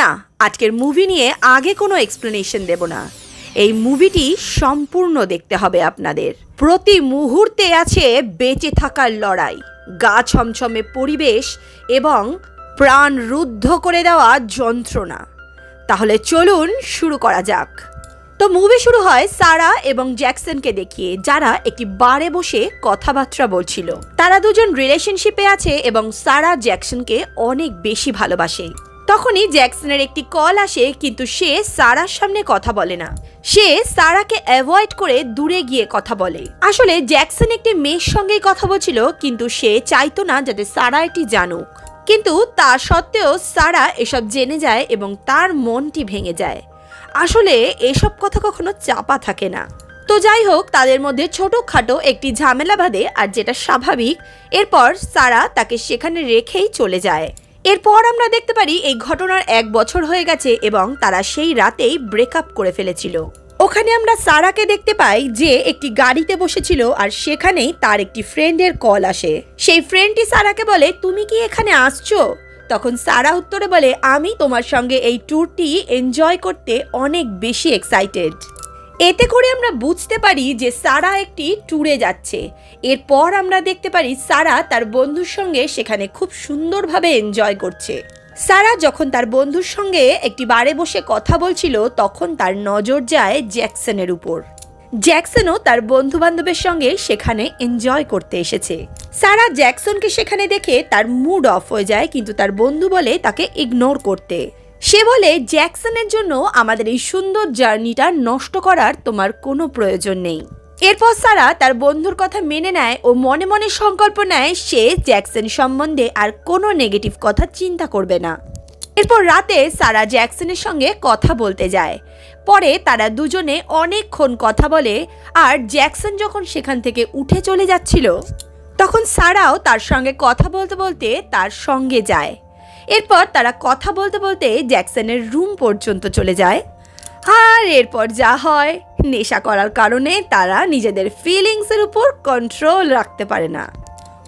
না, আজকের মুভি নিয়ে আগে কোনো এক্সপ্লেনেশন দেব না। এই মুভিটি সম্পূর্ণ দেখতে হবে আপনাদের। প্রতি মুহূর্তে আছে বেঁচে থাকার লড়াই, গা ছমছমে পরিবেশ এবং প্রাণ রুদ্ধ করে দেওয়া যন্ত্রণা। তাহলে চলুন শুরু করা যাক। তো মুভি শুরু হয় সারা এবং জ্যাকসনকে দেখিয়ে, যারা একটি বারে বসে কথাবার্তা বলছিল। তারা দুজন রিলেশনশিপে আছে এবং সারা জ্যাকসনকে অনেক বেশি ভালোবাসে। তখনই জ্যাকসনের একটি কল আসে, কিন্তু সে সারার সামনে কথা বলে না। সে সারাকে অ্যাভয়েড করে দূরে গিয়ে কথা বলে। আসলে জ্যাকসন একটি মেয়ের সঙ্গেই কথা বলছিল, কিন্তু সে চাইতো না যাতে সারা এটি জানুক। কিন্তু তা সত্ত্বেও সারা এসব জেনে যায় এবং তার মনটি ভেঙে যায়। আসলে এসব কথা কখনো চাপা থাকে না। তো যাই হোক, তাদের মধ্যে ছোটখাটো একটি ঝামেলা বাঁধে, আর যেটা স্বাভাবিক, এরপর সারা তাকে সেখানে রেখেই চলে যায়। এরপর আমরা দেখতে পারি এই ঘটনার এক বছর হয়ে গেছে এবং তারা সেই রাতেই ব্রেকআপ করে ফেলেছিল। ওখানে আমরা সারাকে দেখতে পাই যে একটি গাড়িতে বসেছিল আর সেখানেই তার একটি ফ্রেন্ডের কল আসে। সেই ফ্রেন্ডটি সারাকে বলে, তুমি কি এখানে আসছো? তখন সারা উত্তরে বলে, আমি তোমার সঙ্গে এই ট্যুরটি এনজয় করতে অনেক বেশি এক্সাইটেড এতে করে আমরা বুঝতে পারি যে সারা একটি ট্যুরে যাচ্ছে। এরপর আমরা দেখতে পারি সারা তার বন্ধুর সঙ্গে সেখানে খুব সুন্দরভাবে এনজয় করছে। সারা যখন তার বন্ধুর সঙ্গে একটি বারে বসে কথা বলছিল, তখন তার নজর যায় জ্যাকসনের উপর। জ্যাকসনও তার বন্ধু বান্ধবের সঙ্গে সেখানে এনজয় করতে এসেছে। সারা জ্যাকসনকে সেখানে দেখে তার মুড অফ হয়ে যায়, কিন্তু তার বন্ধু বলে তাকে ইগনোর করতে। সে বলে, জ্যাকসনের জন্য আমাদের এই সুন্দর জার্নিটা নষ্ট করার তোমার কোনো প্রয়োজন নেই। এরপর সারা তার বন্ধুর কথা মেনে নেয় ও মনে মনে সংকল্প নেয়, সে জ্যাকসন সম্বন্ধে আর কোনো নেগেটিভ কথা চিন্তা করবে না। এরপর রাতে সারা জ্যাকসনের সঙ্গে কথা বলতে যায়। পরে তারা দুজনে অনেকক্ষণ কথা বলে, আর জ্যাকসন যখন সেখান থেকে উঠে চলে যাচ্ছিল, তখন সারাও তার সঙ্গে কথা বলতে বলতে তার সঙ্গে যায়। এরপর তারা কথা বলতে বলতে জ্যাকসনের রুম পর্যন্ত চলে যায়। আর এরপর যা হয়, নেশা করার কারণে তারা নিজেদের ফিলিংসের উপর কন্ট্রোল রাখতে পারে না।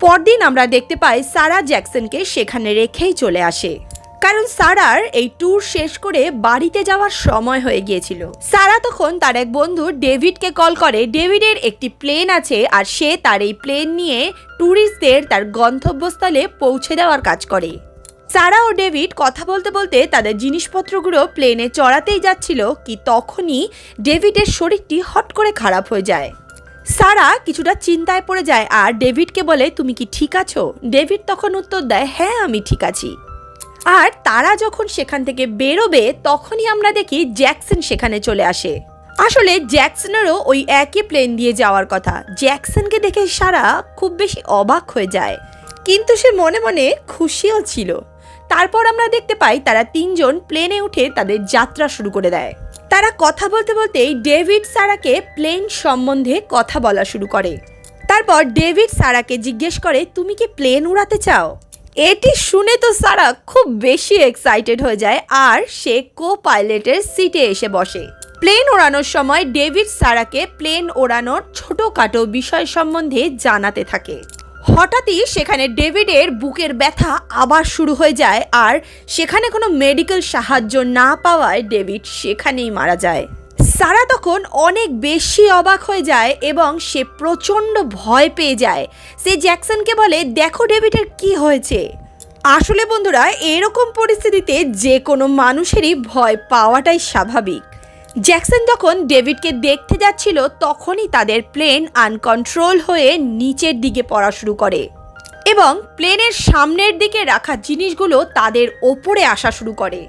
পরদিন আমরা দেখতে পাই সারা জ্যাকসনকে সেখানে রেখেই চলে আসে। কারণ সারার এই ট্যুর শেষ করে বাড়িতে যাওয়ার সময় হয়ে গিয়েছিল। সারা তখন তার এক বন্ধু ডেভিডকে কল করে, ডেভিডের একটি প্লেন আছে আর সে তার এই প্লেন নিয়ে ট্যুরিস্টদের তার গন্তব্যস্থলে পৌঁছে দেওয়ার কাজ করে। সারা ও ডেভিড কথা বলতে বলতে তাদের জিনিসপত্রগুলো প্লেনে চড়াতেই যাচ্ছিল কি তখনই ডেভিডের শরীরটি হট করে খারাপ হয়ে যায়। সারা কিছুটা চিন্তায় পড়ে যায়, আর ডেভিডকে বলে, তুমি কি ঠিক আছো? ডেভিড তখন উত্তর দেয় হ্যাঁ আমি ঠিক আছি। আর তারা যখন সেখান থেকে বেরোবে, তখনই আমরা দেখি জ্যাকসন সেখানে চলে আসে। আসলে জ্যাকসনেরও ওই একই প্লেন দিয়ে যাওয়ার কথা। জ্যাকসনকে দেখে সারা খুব বেশি অবাক হয়ে যায়। কিন্তু সে মনে মনে খুশিও ছিল। তারপর আমরা দেখতে পাই তারা তিনজন প্লেনে উঠে তাদের যাত্রা শুরু করে দেয়। তারা কথা বলতে বলতেই ডেভিড সারাকে প্লেন সম্বন্ধে কথা বলা শুরু করে। তারপর ডেভিড সারাকে জিজ্ঞেস করে, তুমি কি প্লেন উড়াতে চাও? এটি শুনে তো সারা খুব বেশি এক্সাইটেড হয়ে যায় আর সে কো পাইলটের সিটে এসে বসে। প্লেন ওড়ানোর সময় ডেভিড সারাকে প্লেন ওড়ানোর ছোটোখাটো বিষয় সম্বন্ধে জানাতে থাকে। হঠাৎই সেখানে ডেভিডের বুকের ব্যথা আবার শুরু হয়ে যায় আর সেখানে কোনো মেডিকেল সাহায্য না পাওয়ায় ডেভিড সেখানেই মারা যায়। সারা তখন অনেক বেশি অবাক হয়ে যায় এবং সে প্রচণ্ড ভয় পেয়ে যায়। সে জ্যাকসনকে বলে, দেখো ডেভিডের কি হয়েছে? আসলে বন্ধুরা, এরকম পরিস্থিতিতে যে কোনো মানুষেরই ভয় পাওয়াটাই স্বাভাবিক। জ্যাকসন যখন ডেভিডকে দেখতে যাচ্ছিল, তখনই তাদের প্লেন আনকন্ট্রোল হয়ে নিচের দিকে পড়া শুরু করে এবং প্লেনের সামনের দিকে রাখা জিনিসগুলো তাদের ওপরে আসা শুরু করে।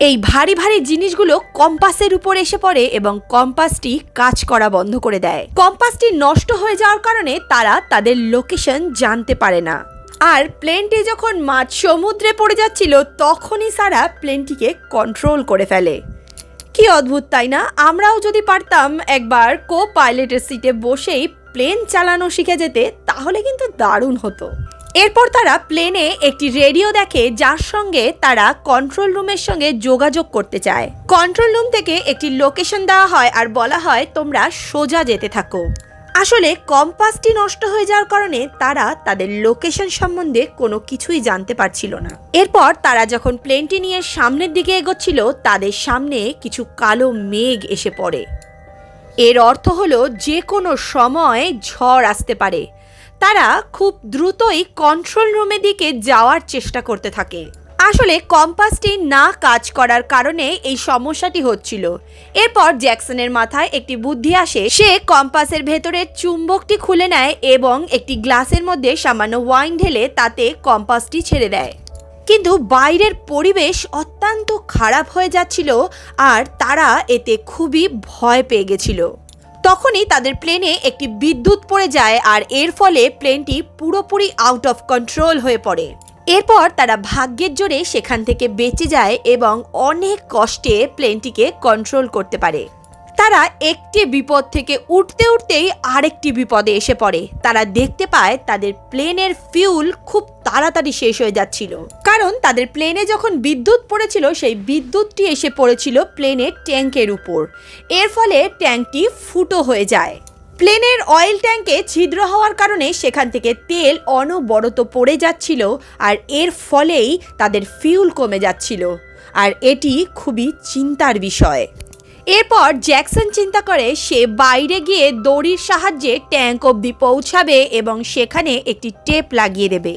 এই ভারী ভারী জিনিসগুলো কম্পাসের উপর এসে পড়ে এবং কম্পাসটি কাজ করা বন্ধ করে দেয়। কম্পাসটি নষ্ট হয়ে যাওয়ার কারণে তারা তাদের লোকেশন জানতে পারে না। আর প্লেনটি যখন মাঝ সমুদ্রে পড়ে যাচ্ছিল, তখনই সারা প্লেনটিকে কন্ট্রোল করে ফেলে। কি অদ্ভুত, তাই না? আমরাও যদি পারতাম একবার কো পাইলটের সিটে বসেই প্লেন চালানো শিখে যেতে, তাহলে কিন্তু দারুণ হতো। এরপর তারা প্লেনে একটি রেডিও দেখে, যার সঙ্গে তারা কন্ট্রোল রুমের সঙ্গে যোগাযোগ করতে চায়। কন্ট্রোল রুম থেকে একটি লোকেশন দেওয়া হয় আর বলা হয়, তোমরা সোজা যেতে থাকো। আসলে কম্পাসটি নষ্ট হয়ে যাওয়ার কারণে তারা তাদের লোকেশন সম্বন্ধে কোনো কিছুই জানতে পারছিল না। এরপর তারা যখন প্লেনটি নিয়ে সামনের দিকে এগোচ্ছিল, তাদের সামনে কিছু কালো মেঘ এসে পড়ে। এর অর্থ হলো যে কোনো সময় ঝড় আসতে পারে। তারা খুব দ্রুতই কন্ট্রোল রুমের দিকে যাওয়ার চেষ্টা করতে থাকে। আসলে কম্পাসটি না কাজ করার কারণে এই সমস্যাটি হচ্ছিল। এরপর জ্যাকসনের মাথায় একটি বুদ্ধি আসে। সে কম্পাসের ভেতরে চুম্বকটি খুলে নেয় এবং একটি গ্লাসের মধ্যে সামান্য ওয়াইন ঢেলে তাতে কম্পাসটি ছেড়ে দেয়। কিন্তু বাইরের পরিবেশ অত্যন্ত খারাপ হয়ে যাচ্ছিল আর তারা এতে খুবই ভয় পেয়ে গেছিল। তখনই তাদের প্লেনে একটি বিদ্যুৎ পড়ে যায় আর এর ফলে প্লেনটি পুরোপুরি আউট অফ কন্ট্রোল হয়ে পড়ে। এরপর তারা ভাগ্যের জোরে সেখান থেকে বেঁচে যায় এবং অনেক কষ্টে প্লেনটিকে কন্ট্রোল করতে পারে। তারা একটি বিপদ থেকে উঠতে উঠতেই আরেকটি বিপদে এসে পড়ে। তারা দেখতে পায় তাদের প্লেনের ফিউল খুব তাড়াতাড়ি শেষ হয়ে যাচ্ছিল। কারণ তাদের প্লেনে যখন বিদ্যুৎ পড়েছিল, সেই বিদ্যুৎটি এসে পড়েছিল প্লেনের ট্যাঙ্কের উপর। এর ফলে ট্যাঙ্কটি ফুটো হয়ে যায়। প্লেনের অয়েল ট্যাঙ্কে ছিদ্র হওয়ার কারণে সেখান থেকে তেল অনবরত পড়ে যাচ্ছিল আর এর ফলেই তাদের ফিউল কমে যাচ্ছিল। আর এটি খুবই চিন্তার বিষয়। এরপর জ্যাকসন চিন্তা করে সে বাইরে গিয়ে দড়ির সাহায্যে ট্যাঙ্ক অবধি পৌঁছাবে এবং সেখানে একটি টেপ লাগিয়ে দেবে।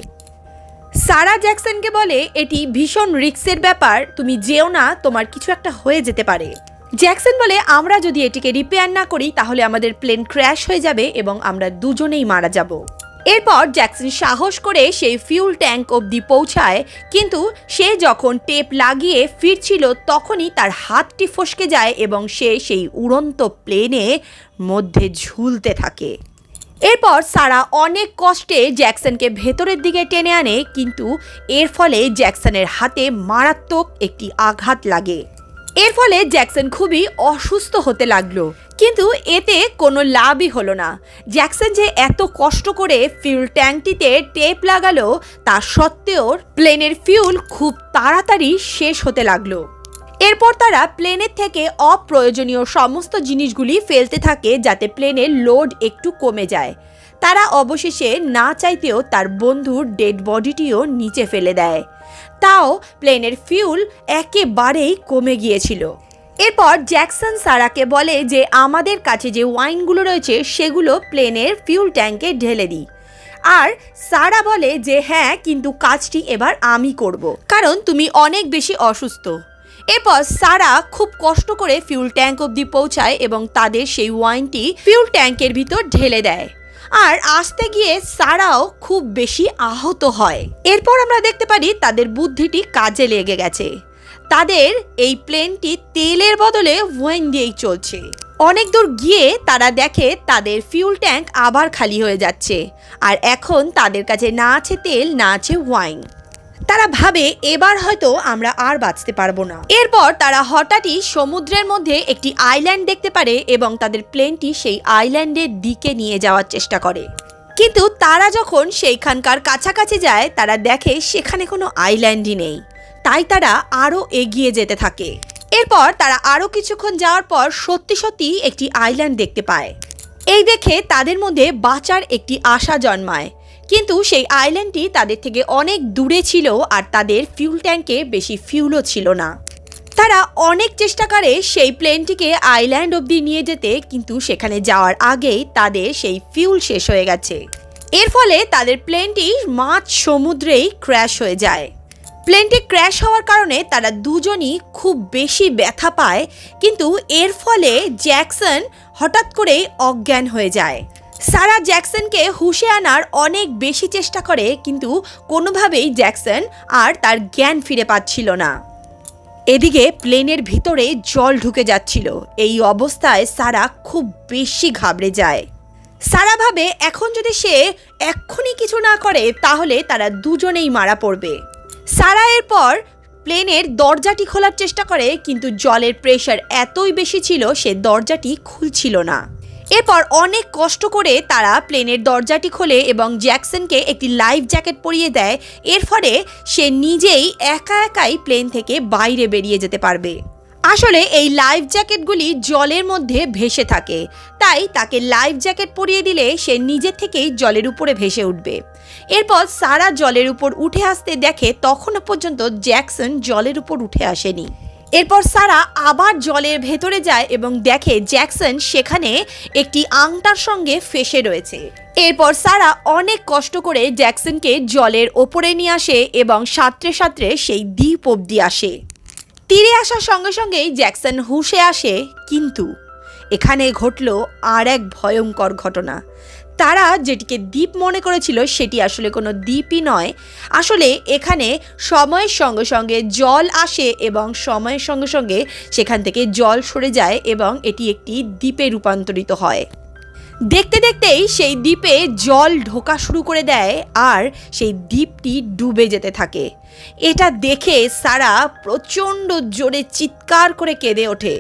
সারা জ্যাকসনকে বলে, এটি ভীষণ রিক্সের ব্যাপার, তুমি যেও না, তোমার কিছু একটা হয়ে যেতে পারে। জ্যাকসন বলে, আমরা যদি এটিকে রিপেয়ার না করি, তাহলে আমাদের প্লেন ক্র্যাশ হয়ে যাবে এবং আমরা দুজনেই মারা যাব। এরপর জ্যাকসন সাহস করে সেই ফিউল ট্যাঙ্ক অবধি পৌঁছায়, কিন্তু সে যখন টেপ লাগিয়ে ফিরছিল, তখনই তার হাতটি ফসকে যায় এবং সে সেই উড়ন্ত প্লেনে মধ্যে ঝুলতে থাকে। এরপর সারা অনেক কষ্টে জ্যাকসনকে ভেতরের দিকে টেনে আনে, কিন্তু এর ফলে জ্যাকসনের হাতে মারাত্মক একটি আঘাত লাগে। এর ফলে জ্যাকসন খুবই অসুস্থ হতে লাগল। কিন্তু এতে কোনো লাভই হলো না। জ্যাকসন যে এত কষ্ট করে ফিউল ট্যাঙ্কটিতে টেপ লাগালো, তা সত্ত্বেও প্লেনের ফিউল খুব তাড়াতাড়ি শেষ হতে লাগল। এরপর তারা প্লেনের থেকে অপ্রয়োজনীয় সমস্ত জিনিসগুলি ফেলতে থাকে যাতে প্লেনের লোড একটু কমে যায়। তারা অবশেষে না চাইতেও তার বন্ধুর ডেড বডিটিও নিচে ফেলে দেয়। তাও প্লেনের ফিউল একেবারেই কমে গিয়েছিল। এরপর জ্যাকসন সারাকে বলে যে আমাদের কাছে যে ওয়াইনগুলো রয়েছে, সেগুলো প্লেনের ফিউল ট্যাঙ্কে ঢেলে দিই। আর সারা বলে যে হ্যাঁ কিন্তু কাজটি এবার আমি করব। কারণ তুমি অনেক বেশি অসুস্থ। এরপর সারা খুব কষ্ট করে ফিউল ট্যাঙ্ক অবধি পৌঁছায় এবং তাদের সেই ওয়াইনটি ফিউল ট্যাঙ্কের ভিতর ঢেলে দেয়। আর আসতে গিয়ে সারাও খুব বেশি আহত হয়। এরপর আমরা দেখতে পারি তাদের বুদ্ধিটি কাজে লেগে গেছে। তাদের এই প্লেনটি তেলের বদলে ওয়েন দিয়েই চলছে। অনেক দূর গিয়ে তারা দেখে তাদের ফিউল ট্যাঙ্ক আবার খালি হয়ে যাচ্ছে। আর এখন তাদের কাছে না আছে তেল, না আছে ওয়াইন। তারা ভাবে এবার হয়তো আমরা আর বাঁচতে পারব না। এরপর তারা হঠাৎই সমুদ্রের মধ্যে একটি আইল্যান্ড দেখতে পারে এবং তাদের প্লেনটি সেই আইল্যান্ডের দিকে নিয়ে যাওয়ার চেষ্টা করে। কিন্তু তারা যখন সেইখানকার কাছাকাছি যায়, তারা দেখে সেখানে কোনো আইল্যান্ডই নেই। তাই তারা আরও এগিয়ে যেতে থাকে। এরপর তারা আরও কিছুক্ষণ যাওয়ার পর সত্যি সত্যি একটি আইল্যান্ড দেখতে পায়। এই দেখে তাদের মধ্যে বাঁচার একটি আশা জন্মায়। কিন্তু সেই আইল্যান্ডটি তাদের থেকে অনেক দূরে ছিল আর তাদের ফিউল ট্যাঙ্কে বেশি ফিউলও ছিল না। তারা অনেক চেষ্টা করে সেই প্লেনটিকে আইল্যান্ড অবধি নিয়ে যেতে, কিন্তু সেখানে যাওয়ার আগেই তাদের সেই ফিউল শেষ হয়ে গেছে। এর ফলে তাদের প্লেনটি মাঝ সমুদ্রেই ক্র্যাশ হয়ে যায়। প্লেনটি ক্র্যাশ হওয়ার কারণে তারা দুজনই খুব বেশি ব্যথা পায়, কিন্তু এর ফলে জ্যাকসন হঠাৎ করেই অজ্ঞান হয়ে যায়। সারা জ্যাকসনকে হুশে আনার অনেক বেশি চেষ্টা করে, কিন্তু কোনোভাবেই জ্যাকসন আর তার জ্ঞান ফিরে পাচ্ছিল না। এদিকে প্লেনের ভিতরে জল ঢুকে যাচ্ছিল। এই অবস্থায় সারা খুব বেশি ঘাবড়ে যায়। সারা ভাবে এখন যদি সে এক্ষুনি কিছু না করে, তাহলে তারা দুজনেই মারা পড়বে। সারা এরপর প্লেনের দরজাটি খোলার চেষ্টা করে, কিন্তু জলের প্রেশার এতই বেশি ছিল, সে দরজাটি খুলছিল না। এরপর অনেক কষ্ট করে তারা প্লেনের দরজাটি খোলে এবং জ্যাকসনকে একটি লাইফ জ্যাকেট পরিয়ে দেয়। এর ফলে সে নিজেই একা একাই প্লেন থেকে বাইরে বেরিয়ে যেতে পারবে। আসলে এই লাইফ জ্যাকেটগুলি জলের মধ্যে ভেসে থাকে। তাই তাকে লাইফ জ্যাকেট পরিয়ে দিলে সে নিজের থেকেই জলের উপরে ভেসে উঠবে। এরপর সারা জলের উপর উঠে আসতে দেখে তখনও পর্যন্ত জ্যাকসন জলের উপর উঠে আসেনি। এরপর সারা আবার জলের ভেতরে যায় এবং দেখে জ্যাকসন সেখানে একটি আংটার সঙ্গে ফেসে রয়েছে। এরপর সারা অনেক কষ্ট করে জ্যাকসনকে জলের ওপরে নিয়ে আসে এবং সাঁতরে সাঁতরে সেই দ্বীপ অবধি আসে। তীরে আসার সঙ্গে সঙ্গেই জ্যাকসন হুশে আসে, কিন্তু এখানে ঘটল আর এক ভয়ঙ্কর ঘটনা। তারা যেটিকে দ্বীপ মনে করেছিল সেটি আসলে কোনো দ্বীপই নয়। আসলে এখানে সময়ের সঙ্গে সঙ্গে জল আসে এবং সময়ের সঙ্গে সঙ্গে সেখান থেকে জল সরে যায় এবং এটি একটি দ্বীপে রূপান্তরিত হয়। দেখতে দেখতেই সেই দ্বীপে জল ঢোকা শুরু করে দেয় আর সেই দ্বীপটি ডুবে যেতে থাকে। এটা দেখে সারা প্রচণ্ড জোরে চিৎকার করে কেঁদে ওঠে।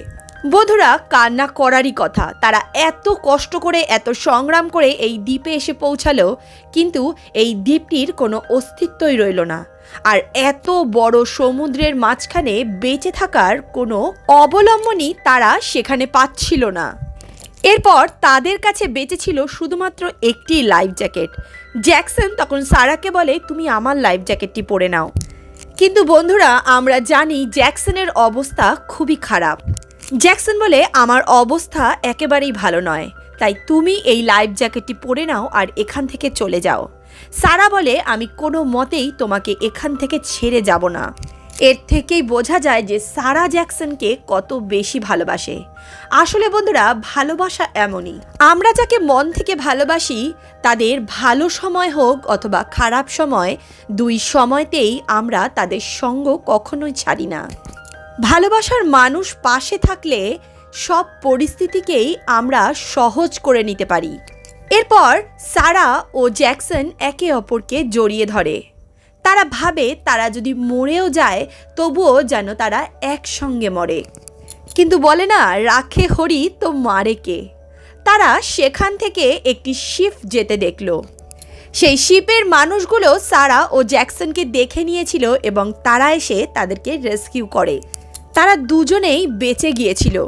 বধুরা কান্না করারই কথা। তারা এত কষ্ট করে, এত সংগ্রাম করে এই দ্বীপে এসে পৌঁছালো, কিন্তু এই দ্বীপটির কোনো অস্তিত্বই রইল না। আর এত বড় সমুদ্রের মাঝখানে বেঁচে থাকার কোনো অবলম্বনই তারা সেখানে পাচ্ছিল না। এরপর তাদের কাছে বেঁচে ছিল শুধুমাত্র একটি লাইফ জ্যাকেট। জ্যাকসন তখন সারাকে বলে, তুমি আমার লাইফ জ্যাকেটটি পরে নাও। কিন্তু বন্ধুরা, আমরা জানি জ্যাকসনের অবস্থা খুবই খারাপ। জ্যাকসন বলে, আমার অবস্থা একেবারেই ভালো নয়। তাই তুমি এই লাইফ জ্যাকেটটি পরে নাও আর এখান থেকে চলে যাও। সারা বলে, আমি কোনো মতেই তোমাকে এখান থেকে ছেড়ে যাব না। এর থেকেই বোঝা যায় যে সারা জ্যাকসনকে কত বেশি ভালোবাসে। আসলে বন্ধুরা, ভালোবাসা এমনই। আমরা যাকে মন থেকে ভালোবাসি, তাদের ভালো সময় হোক অথবা খারাপ সময়, দুই সময়তেই আমরা তাদের সঙ্গ কখনোই ছাড়ি না। ভালোবাসার মানুষ পাশে থাকলে সব পরিস্থিতিকেই আমরা সহজ করে নিতে পারি। এরপর সারা ও জ্যাকসন একে অপরকে জড়িয়ে ধরে। তারা ভাবে তারা যদি মরেও যায়, তবুও যেন তারা একসঙ্গে মরে। কিন্তু বলে না, রাখে হরি তো মারে কে? তারা সেখান থেকে একটি শিপ যেতে দেখল। সেই শিপের মানুষগুলো সারা ও জ্যাকসনকে দেখে নিয়েছিল এবং তারা এসে তাদেরকে রেস্কিউ করে। তারা দুজনেই বেঁচে গিয়েছিল।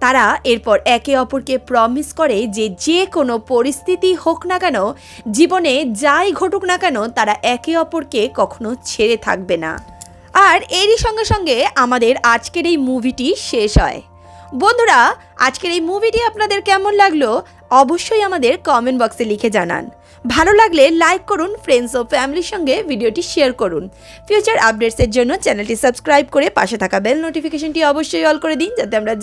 তারা এরপর একে অপরকে প্রমিস করে যে যে কোনো পরিস্থিতি হোক না কেন, জীবনে যাই ঘটুক না কেন, তারা একে অপরকে কখনো ছেড়ে থাকবে না। আর এরই সঙ্গে সঙ্গে আমাদের আজকের এই মুভিটি শেষ হয়। বন্ধুরা, আজকের এই মুভিটি আপনাদের কেমন লাগল? অবশ্যই আমাদের কমেন্ট বক্সে লিখে জানান। ভালো লাগলে লাইক করুন ফ্রেন্ডস ও ফ্যামিলির সঙ্গে ভিডিওটি শেয়ার করুন। ফিউচার আপডেটসের জন্য চ্যানেলটি সাবস্ক্রাইব করে পাশে থাকা বেল নোটিফিকেশনটি অবশ্যই অল করে দিন, যাতে আমরা